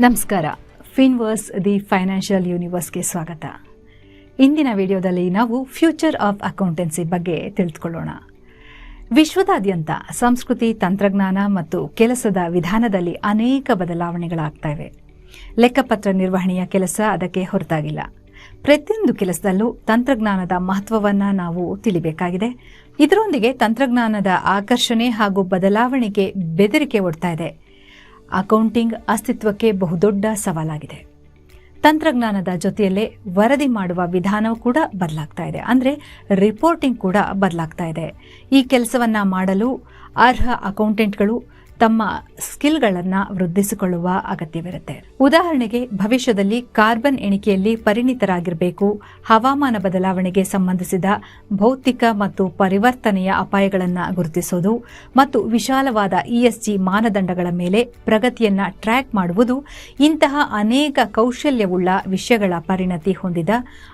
ನಮಸ್ಕಾರ. ಫಿನ್ವರ್ಸ್ the financial ಯೂನಿವರ್ಸ್ಗೆ ಸ್ವಾಗತ. ಇಂದಿನ ವಿಡಿಯೋದಲ್ಲಿ ನಾವು ಫ್ಯೂಚರ್ ಆಫ್ ಅಕೌಂಟೆನ್ಸಿ ಬಗ್ಗೆ ತಿಳಿದುಕೊಳ್ಳೋಣ. ವಿಶ್ವದಾದ್ಯಂತ ಸಂಸ್ಕೃತಿ, ತಂತ್ರಜ್ಞಾನ ಮತ್ತು ಕೆಲಸದ ವಿಧಾನದಲ್ಲಿ ಅನೇಕ ಬದಲಾವಣೆಗಳಾಗ್ತಾ ಇವೆ ಲೆಕ್ಕಪತ್ರ ನಿರ್ವಹಣೆಯ ಕೆಲಸ ಅದಕ್ಕೆ ಹೊರತಾಗಿಲ್ಲ. ಪ್ರತಿಯೊಂದು ಕೆಲಸದಲ್ಲೂ ತಂತ್ರಜ್ಞಾನದ ಮಹತ್ವವನ್ನು ನಾವು ತಿಳಿಬೇಕಾಗಿದೆ. ಇದರೊಂದಿಗೆ ತಂತ್ರಜ್ಞಾನದ ಆಕರ್ಷಣೆ ಹಾಗೂ ಬದಲಾವಣೆಗೆ ಬೆದರಿಕೆ ಒಡ್ತಾ ಇದೆ. ಅಕೌಂಟಿಂಗ್ ಅಸ್ತಿತ್ವಕ್ಕೆ ಬಹುದೊಡ್ಡ ಸವಾಲಾಗಿದೆ. ತಂತ್ರಜ್ಞಾನದ ಜೊತೆಯಲ್ಲೇ ವರದಿ ಮಾಡುವ ವಿಧಾನವೂ ಕೂಡ ಬದಲಾಗ್ತಾ ಇದೆ. ಅಂದರೆ ರಿಪೋರ್ಟಿಂಗ್ ಕೂಡ ಬದಲಾಗ್ತಾ ಇದೆ. ಈ ಕೆಲಸವನ್ನು ಮಾಡಲು ಅರ್ಹ ಅಕೌಂಟೆಂಟ್ಗಳು ತಮ್ಮ ಸ್ಕಿಲ್ಗಳನ್ನು ವೃದ್ಧಿಸಿಕೊಳ್ಳುವ ಅಗತ್ಯವಿರುತ್ತೆ. ಉದಾಹರಣೆಗೆ, ಭವಿಷ್ಯದಲ್ಲಿ ಕಾರ್ಬನ್ ಎಣಿಕೆಯಲ್ಲಿ ಪರಿಣಿತರಾಗಿರಬೇಕು. ಹವಾಮಾನ ಬದಲಾವಣೆಗೆ ಸಂಬಂಧಿಸಿದ ಭೌತಿಕ ಮತ್ತು ಪರಿವರ್ತನೆಯ ಅಪಾಯಗಳನ್ನು ಗುರುತಿಸೋದು ಮತ್ತು ವಿಶಾಲವಾದ ಇಎಸ್ಜಿ ಮಾನದಂಡಗಳ ಮೇಲೆ ಪ್ರಗತಿಯನ್ನು ಟ್ರ್ಯಾಕ್ ಮಾಡುವುದು ಇಂತಹ ಅನೇಕ ಕೌಶಲ್ಯವುಳ್ಳ ವಿಷಯಗಳ ಪರಿಣತಿ ಹೊಂದಿದ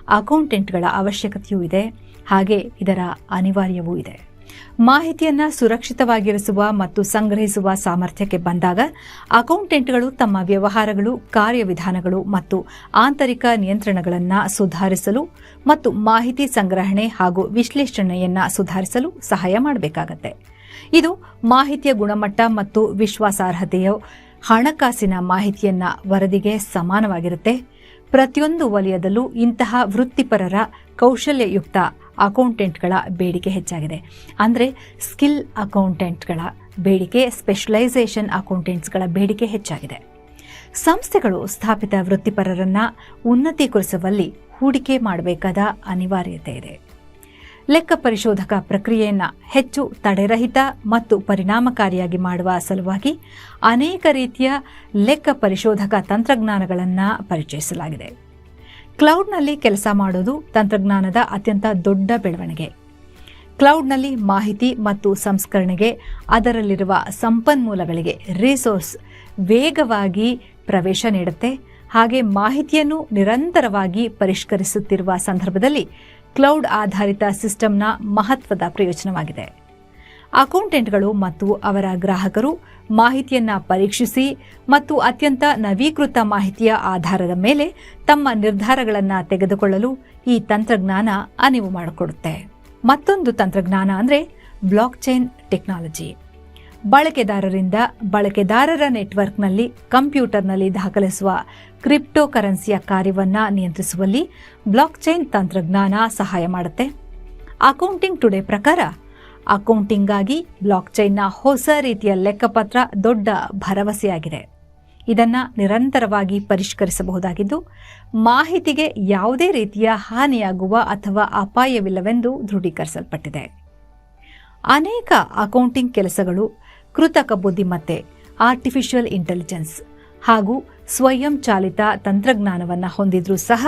ಅಕೌಂಟೆಂಟ್ಗಳ ಅವಶ್ಯಕತೆಯೂ ಇದೆ. ಹಾಗೆ ಇದರ ಅನಿವಾರ್ಯವೂ ಇದೆ. ಮಾಹಿತಿಯನ್ನ ಸುರಕ್ಷಿತವಾಗಿರಿಸುವ ಮತ್ತು ಸಂಗ್ರಹಿಸುವ ಸಾಮರ್ಥ್ಯಕ್ಕೆ ಬಂದಾಗ ಅಕೌಂಟೆಂಟ್ಗಳು ತಮ್ಮ ವ್ಯವಹಾರಗಳು, ಕಾರ್ಯವಿಧಾನಗಳು ಮತ್ತು ಆಂತರಿಕ ನಿಯಂತ್ರಣಗಳನ್ನು ಸುಧಾರಿಸಲು ಮತ್ತು ಮಾಹಿತಿ ಸಂಗ್ರಹಣೆ ಹಾಗೂ ವಿಶ್ಲೇಷಣೆಯನ್ನು ಸುಧಾರಿಸಲು ಸಹಾಯ ಮಾಡಬೇಕಾಗತ್ತೆ. ಇದು ಮಾಹಿತಿಯ ಗುಣಮಟ್ಟ ಮತ್ತು ವಿಶ್ವಾಸಾರ್ಹತೆಯ ಹಣಕಾಸಿನ ಮಾಹಿತಿಯನ್ನ ವರದಿಗೆ ಸಮಾನವಾಗಿರುತ್ತೆ. ಪ್ರತಿಯೊಂದು ವಲಯದಲ್ಲೂ ಇಂತಹ ವೃತ್ತಿಪರರ ಕೌಶಲ್ಯಯುಕ್ತ ಅಕೌಂಟೆಂಟ್ಗಳ ಬೇಡಿಕೆ ಹೆಚ್ಚಾಗಿದೆ. ಅಂದರೆ ಸ್ಕಿಲ್ ಅಕೌಂಟೆಂಟ್ಗಳ ಬೇಡಿಕೆ, ಸ್ಪೆಷಲೈಸೇಷನ್ ಅಕೌಂಟೆಂಟ್ಸ್ಗಳ ಬೇಡಿಕೆ ಹೆಚ್ಚಾಗಿದೆ. ಸಂಸ್ಥೆಗಳು ಸ್ಥಾಪಿತ ವೃತ್ತಿಪರರನ್ನು ಉನ್ನತೀಕರಿಸುವಲ್ಲಿ ಹೂಡಿಕೆ ಮಾಡಬೇಕಾದ ಅನಿವಾರ್ಯತೆ ಇದೆ. ಲೆಕ್ಕ ಪರಿಶೋಧಕ ಪ್ರಕ್ರಿಯೆಯನ್ನು ಹೆಚ್ಚು ತಡೆರಹಿತ ಮತ್ತು ಪರಿಣಾಮಕಾರಿಯಾಗಿ ಮಾಡುವ ಸಲುವಾಗಿ ಅನೇಕ ರೀತಿಯ ಲೆಕ್ಕ ಪರಿಶೋಧಕ ತಂತ್ರಜ್ಞಾನಗಳನ್ನು ಪರಿಚಯಿಸಲಾಗಿದೆ. ಕ್ಲೌಡ್ನಲ್ಲಿ ಕೆಲಸ ಮಾಡೋದು ತಂತ್ರಜ್ಞಾನದ ಅತ್ಯಂತ ದೊಡ್ಡ ಬೆಳವಣಿಗೆ. ಕ್ಲೌಡ್ನಲ್ಲಿ ಮಾಹಿತಿ ಮತ್ತು ಸಂಸ್ಕರಣೆಗೆ, ಅದರಲ್ಲಿರುವ ಸಂಪನ್ಮೂಲಗಳಿಗೆ ರಿಸೋರ್ಸ್ ವೇಗವಾಗಿ ಪ್ರವೇಶ ನೀಡುತ್ತೆ. ಹಾಗೆ ಮಾಹಿತಿಯನ್ನು ನಿರಂತರವಾಗಿ ಪರಿಷ್ಕರಿಸುತ್ತಿರುವ ಸಂದರ್ಭದಲ್ಲಿ ಕ್ಲೌಡ್ ಆಧಾರಿತ ಸಿಸ್ಟಮ್ನ ಮಹತ್ವದ ಪ್ರಯೋಜನವಾಗಿದೆ. ಅಕೌಂಟೆಂಟ್ಗಳು ಮತ್ತು ಅವರ ಗ್ರಾಹಕರು ಮಾಹಿತಿಯನ್ನ ಪರೀಕ್ಷಿಸಿ ಮತ್ತು ಅತ್ಯಂತ ನವೀಕೃತ ಮಾಹಿತಿಯ ಆಧಾರದ ಮೇಲೆ ತಮ್ಮ ನಿರ್ಧಾರಗಳನ್ನು ತೆಗೆದುಕೊಳ್ಳಲು ಈ ತಂತ್ರಜ್ಞಾನ ಅನಿವು ಮಾಡಿಕೊಡುತ್ತೆ. ಮತ್ತೊಂದು ತಂತ್ರಜ್ಞಾನ ಅಂದರೆ ಬ್ಲಾಕ್ ಚೈನ್ ಟೆಕ್ನಾಲಜಿ. ಬಳಕೆದಾರರಿಂದ ಬಳಕೆದಾರರ ನೆಟ್ವರ್ಕ್ನಲ್ಲಿ ಕಂಪ್ಯೂಟರ್ನಲ್ಲಿ ದಾಖಲಿಸುವ ಕ್ರಿಪ್ಟೋ ಕರೆನ್ಸಿಯ ಕಾರ್ಯವನ್ನು ನಿಯಂತ್ರಿಸುವಲ್ಲಿ ಬ್ಲಾಕ್ ಚೈನ್ ತಂತ್ರಜ್ಞಾನ ಸಹಾಯ ಮಾಡುತ್ತೆ. ಅಕೌಂಟಿಂಗ್ ಟುಡೇ ಪ್ರಕಾರ ಅಕೌಂಟಿಂಗ್ಗಾಗಿ ಬ್ಲಾಕ್ ಚೈನ್ನ ಹೊಸ ರೀತಿಯ ಲೆಕ್ಕಪತ್ರ ದೊಡ್ಡ ಭರವಸೆಯಾಗಿದೆ. ಇದನ್ನು ನಿರಂತರವಾಗಿ ಪರಿಷ್ಕರಿಸಬಹುದಾಗಿದ್ದು, ಮಾಹಿತಿಗೆ ಯಾವುದೇ ರೀತಿಯ ಹಾನಿಯಾಗುವ ಅಥವಾ ಅಪಾಯವಿಲ್ಲವೆಂದು ದೃಢೀಕರಿಸಲ್ಪಟ್ಟಿದೆ. ಅನೇಕ ಅಕೌಂಟಿಂಗ್ ಕೆಲಸಗಳು ಕೃತಕ ಬುದ್ಧಿಮತ್ತೆ, ಆರ್ಟಿಫಿಷಿಯಲ್ ಇಂಟೆಲಿಜೆನ್ಸ್ ಹಾಗೂ ಸ್ವಯಂ ಚಾಲಿತ ತಂತ್ರಜ್ಞಾನವನ್ನು ಹೊಂದಿದ್ರೂ ಸಹ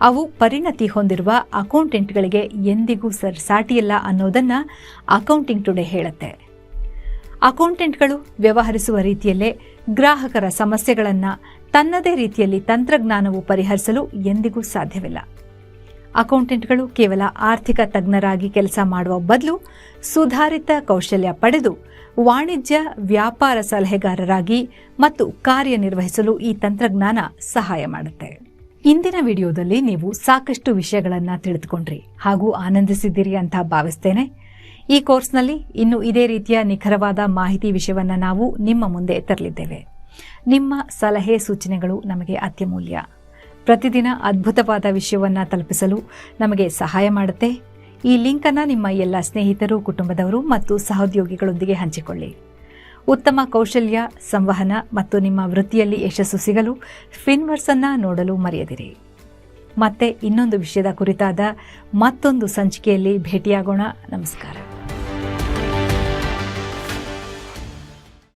ಅವು ಪರಿಣತಿ ಹೊಂದಿರುವ ಅಕೌಂಟೆಂಟ್ಗಳಿಗೆ ಎಂದಿಗೂ ಸಾಟಿಯಲ್ಲ ಅನ್ನೋದನ್ನು ಅಕೌಂಟಿಂಗ್ ಟುಡೇ ಹೇಳುತ್ತೆ. ಅಕೌಂಟೆಂಟ್ಗಳು ವ್ಯವಹರಿಸುವ ರೀತಿಯಲ್ಲೇ ಗ್ರಾಹಕರ ಸಮಸ್ಯೆಗಳನ್ನು ತನ್ನದೇ ರೀತಿಯಲ್ಲಿ ತಂತ್ರಜ್ಞಾನವು ಪರಿಹರಿಸಲು ಎಂದಿಗೂ ಸಾಧ್ಯವಿಲ್ಲ. ಅಕೌಂಟೆಂಟ್ಗಳು ಕೇವಲ ಆರ್ಥಿಕ ತಜ್ಞರಾಗಿ ಕೆಲಸ ಮಾಡುವ ಬದಲು ಸುಧಾರಿತ ಕೌಶಲ್ಯ ಪಡೆದು ವಾಣಿಜ್ಯ ವ್ಯಾಪಾರ ಸಲಹೆಗಾರರಾಗಿ ಮತ್ತು ಕಾರ್ಯನಿರ್ವಹಿಸಲು ಈ ತಂತ್ರಜ್ಞಾನ ಸಹಾಯ ಮಾಡುತ್ತೆ. ಇಂದಿನ ವಿಡಿಯೋದಲ್ಲಿ ನೀವು ಸಾಕಷ್ಟು ವಿಷಯಗಳನ್ನು ತಿಳಿದುಕೊಂಡ್ರಿ ಹಾಗೂ ಆನಂದಿಸಿದ್ದೀರಿ ಅಂತ ಭಾವಿಸ್ತೇನೆ. ಈ ಕೋರ್ಸ್ನಲ್ಲಿ ಇನ್ನು ಇದೇ ರೀತಿಯ ನಿಖರವಾದ ಮಾಹಿತಿ ವಿಷಯವನ್ನು ನಾವು ನಿಮ್ಮ ಮುಂದೆ ತರಲಿದ್ದೇವೆ. ನಿಮ್ಮ ಸಲಹೆ ಸೂಚನೆಗಳು ನಮಗೆ ಅತ್ಯಮೂಲ್ಯ. ಪ್ರತಿದಿನ ಅದ್ಭುತವಾದ ವಿಷಯವನ್ನು ತಲುಪಿಸಲು ನಮಗೆ ಸಹಾಯ ಮಾಡುತ್ತೆ. ಈ ಲಿಂಕನ್ನು ನಿಮ್ಮ ಎಲ್ಲ ಸ್ನೇಹಿತರು, ಕುಟುಂಬದವರು ಮತ್ತು ಸಹೋದ್ಯೋಗಿಗಳೊಂದಿಗೆ ಹಂಚಿಕೊಳ್ಳಿ. ಉತ್ತಮ ಕೌಶಲ್ಯ, ಸಂವಹನ ಮತ್ತು ನಿಮ್ಮ ವೃತ್ತಿಯಲ್ಲಿ ಯಶಸ್ಸು ಸಿಗಲು ಫಿನ್ವರ್ಸ್ ಅನ್ನ ನೋಡಲು ಮರೆಯದಿರಿ. ಮತ್ತೆ ಇನ್ನೊಂದು ವಿಷಯದ ಕುರಿತಾದ ಮತ್ತೊಂದು ಸಂಚಿಕೆಯಲ್ಲಿ ಭೇಟಿಯಾಗೋಣ. ನಮಸ್ಕಾರ.